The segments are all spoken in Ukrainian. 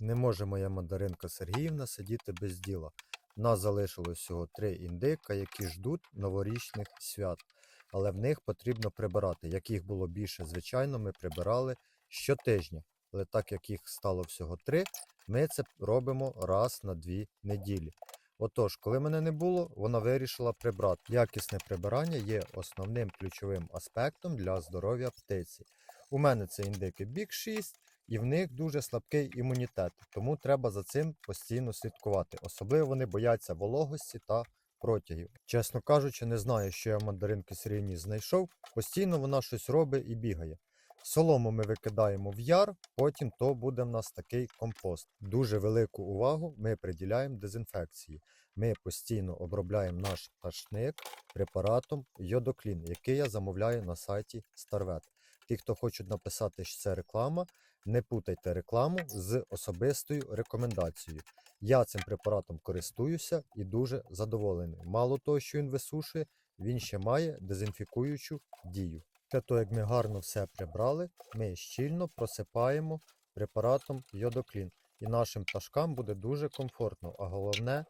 Не може моя мандаринка Сергіївна сидіти без діла. Нас залишилось всього три індика, які ждуть новорічних свят. Але в них потрібно прибирати. Як їх було більше, звичайно, ми прибирали щотижня. Але так як їх стало всього три, ми це робимо раз на дві неділі. Отож, коли мене не було, вона вирішила прибрати. Якісне прибирання є основним ключовим аспектом для здоров'я птиці. У мене це індики бік 6, і в них дуже слабкий імунітет, тому треба за цим постійно слідкувати. Особливо вони бояться вологості та протягів. Чесно кажучи, не знаю, що я мандаринки Сирійні знайшов. Постійно вона щось робить і бігає. Солому ми викидаємо в яр, потім то буде в нас такий компост. Дуже велику увагу ми приділяємо дезінфекції. Ми постійно обробляємо наш пташник препаратом Йодоклін, який я замовляю на сайті Starvet. Ті, хто хочуть написати, що це реклама, не путайте рекламу з особистою рекомендацією. Я цим препаратом користуюся і дуже задоволений. Мало того, що він висушує, він ще має дезінфікуючу дію. Після того, як ми гарно все прибрали, ми щільно просипаємо препаратом Йодоклін. І нашим пташкам буде дуже комфортно, а головне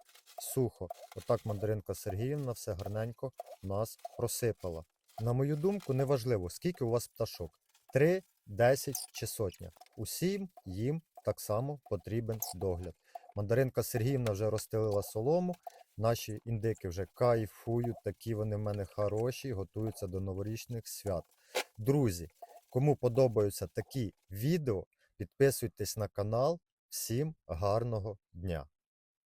сухо. Отак мандаринка Сергіївна все гарненько нас просипала. На мою думку, неважливо, скільки у вас пташок: 3, 10 чи сотня. Усім їм так само потрібен догляд. Мандаринка Сергіївна вже розстелила солому. Наші індики вже кайфують, такі вони в мене хороші, готуються до новорічних свят. Друзі, кому подобаються такі відео, підписуйтесь на канал. Всім гарного дня!